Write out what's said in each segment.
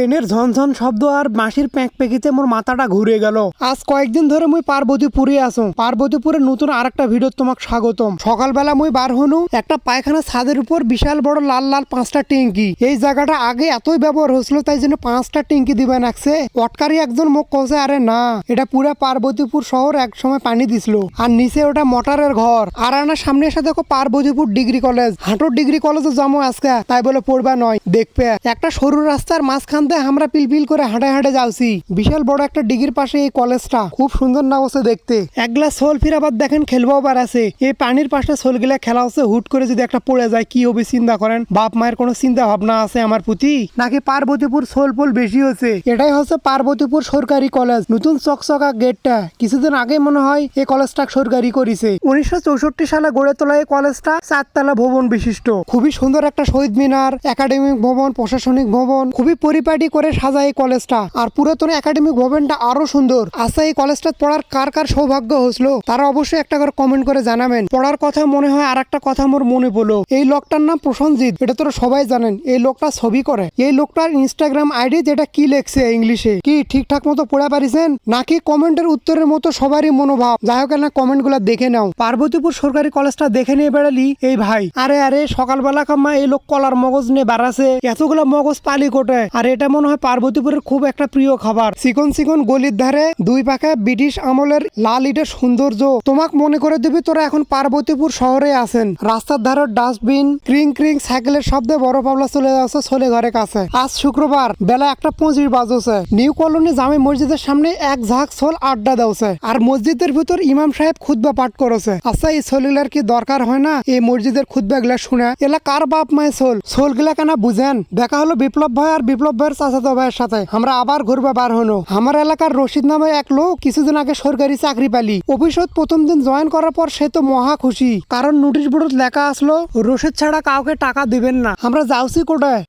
ট্রেনের ঝনঝন শব্দ আর বাঁশির প্যাঁক পেকিতে মোর মাথাটা ঘুরে গেল। আজ কয়েকদিন ধরে মুই পার্বতীপুরে আসো পার্বতীপুরের নতুন আরেকটা ভিডিও তোমাকে স্বাগতম। সকালবেলা মুই বার হনু একটা পায়খানা ছাদের উপর বিশাল বড় লাল লাল পাঁচটা ট্যাঙ্কি এই জায়গাটা আগে এতই ব্যবহার হয়েছিল, তাই জন্য পাঁচটা ট্যাঙ্কি দিবে নাকছে অটকারি একজন মুখ কছে আরে না, এটা পুরা পার্বতীপুর শহর এক সময় পানি দিছিল। আর নিচে ওটা মোটরের ঘর। আর আনার সামনে এসে দেখো পার্বতীপুর ডিগ্রি কলেজ। হাঁটুর ডিগ্রি কলেজে যাব আজকে। তাই বলে পড়বা নয়। দেখবে। একটা সরু রাস্তার মাঝখান দিয়ে আমরা পিলপিল করে হাঁটে হাঁটে যাচ্ছি। বিশাল বড় একটা ডিগ্রির পাশে এই কলেজটা। খুব সুন্দর না হচ্ছে দেখতে। এক গ্লাস সোল ফির আবার দেখেন খেলব আবার আছে। এই পানির পাশে সোল গিলা খেলা হচ্ছে, হুট করে যদি একটা পড়ে যায়, কি হবে চিন্তা করেন? বাপ মায়ের কোনো চিন্তা ভাবনা আছে আমার প্রতি? নাকি পার্বতীপুর সোল পোল বেশি হচ্ছে এটাই হচ্ছে পার্বতীপুর সরকারি কলেজ। নতুন চকচকা গেটটা। কিছুদিন আগে মনে হয় এই কলেজটা সরকারি করেছে। উনিশশো চৌষট্টি সালে গড়ে তোলা এই কলেজটা চারতলা ভবন বিশিষ্ট। খুবই সুন্দর একটা শহীদ মিনার, একাডেমিক ভবন, প্রশাসনিক ভবন, খুবই পরিপাটি করে সাজায় এই কলেজটা। আর পুরাতন একাডেমিক ভবনটা আরও সুন্দর। আচ্ছা এই কলেজটা পড়ার কার কার সৌভাগ্য হয়েছিল? তারা অবশ্যই একটা করে কমেন্ট করে জানাবেন। পড়ার কথা মনে হয় আর একটা কথা মোর মনে পড়ল। এই লোকটার নাম প্রসঞ্জিৎ। এটা তো সবাই জানেন। এই লোকটা ছবি করে। এই লোকটার ইনস্টাগ্রাম আইডি যেটা কি লেখছে ইংলিশে? কি ঠিকঠাক মতো পড়ে পারিছেন? নাকি কমেন্টের উত্তরের মতো সবারই মনোভাব? যাই হোক না কমেন্টগুলা দেখে নাও। পার্বতীপুর সরকারি কলেজটা দেখে নিয়ে বেড়ালি, এই ভাই। আরে আরে, সকালবেলা কাম্মা এই লোক কলার মগজ নিয়ে বাড়াছে। এতগুলো মগজ পালি কোটে আর এটা মনে হয় পার্বতীপুরের খুব একটা প্রিয় খাবার। চিকন চিকন গলির ধারে দুই পাকে ব্রিটিশ আমলের লাল ইটের সৌন্দর্য। তোমাক মনে করে দিবি তোরা এখন পার্বতীপুর শহরে আছেন। রাস্তার ধারে ডাস্টবিন, ক্রিং ক্রিং সাইকেলের শব্দে বড় পাবলা চলে যাচ্ছে চলে ঘরে কাছে। আজ শুক্রবার, বেলা একটা পঁচিশ বাজছে। নিউ কলোনি জামে মসজিদের সামনে এক ঝাঁক সোল আড্ডা দেওছে। আর মসজিদের ভিতর ইমাম সাহেব খুতবা পাঠ করেছে। আচ্ছা এই সোলগুলার কি দরকার হয় না? এই মসজিদের খুতবা গুলা শুনে, এলা কার বাপ মায় সোল সোলগুলা কেনা বুঝেন? দেখা হলো বিপ্লব ভাই আর বিপ্লব ভাইয়ের চাচাতো ভাইয়ের সাথে। আমরা আবার ঘুরবা বার হলো। আমার এলাকার রশিদ নামে এক লোক কিছুদিন আগে সরকারি চাকরি পালি। অফিসত প্রথম দিন জয়েন করার পর সে তো মহা খুশি। কারণ নোটিশ বোর্ড লেখা আসলো, রশিদ ছাড়া কাউকে টাকা দিবেন না। আমরা যাওছি কোটায়।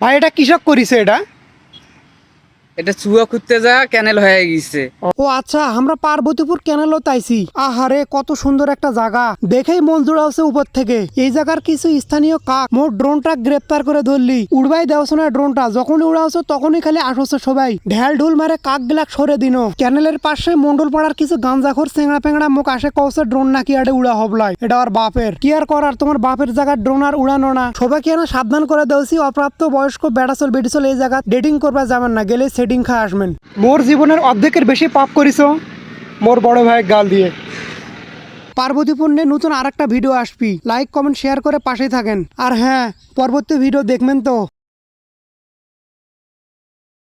ভাই, এটা কৃষক করিছে এটা? এটা চুয়া খুঁজতে যা ক্যানেল হয়ে গেছে। ও আচ্ছা আমরা পার্বতীপুর তাইছি। আহারে, কত সুন্দর একটা জায়গা। দেখেই মন জোড়াচ্ছে উপর থেকে। এই জায়গার কিছু স্থানীয় কাক, মোট ড্রোনটা গ্রেপ্তার করে ধরলি। উড়বাই ড্রোনটা উড়াওছ তখনই খালি আসছে সবাই। ঢেল ঢুল মারে কাক গিলাক সরে দিন। ক্যানেলের পাশে মন্ডল পাড়ার কিছু গাঞ্জাখোর চেংড়া পেংড়া মুখ আসে কৌছে ড্রোন নাকি আডে উড়া হবলাই। এটা আর বাপের। কি আর করার? তোমার বাপের জায়গার ড্রোন আর উড়ানো না। সবাইকে না সাবধান করে দেওছি অপ্রাপ্ত বয়স্ক বেড়াচল বেটিচল এই জায়গা ডেটিং করবা যাবেন না। গেলে সেটিং খা আসবেন মোর জীবনের অর্ধেকের বেশি পাপ করিস মোর বড় ভাই গাল দিয়ে। পার্বতীপুর নিয়ে নতুন আর একটা ভিডিও আসবি। লাইক কমেন্ট শেয়ার করে পাশে থাকেন। আর হ্যাঁ পরবর্তী ভিডিও দেখবেন তো।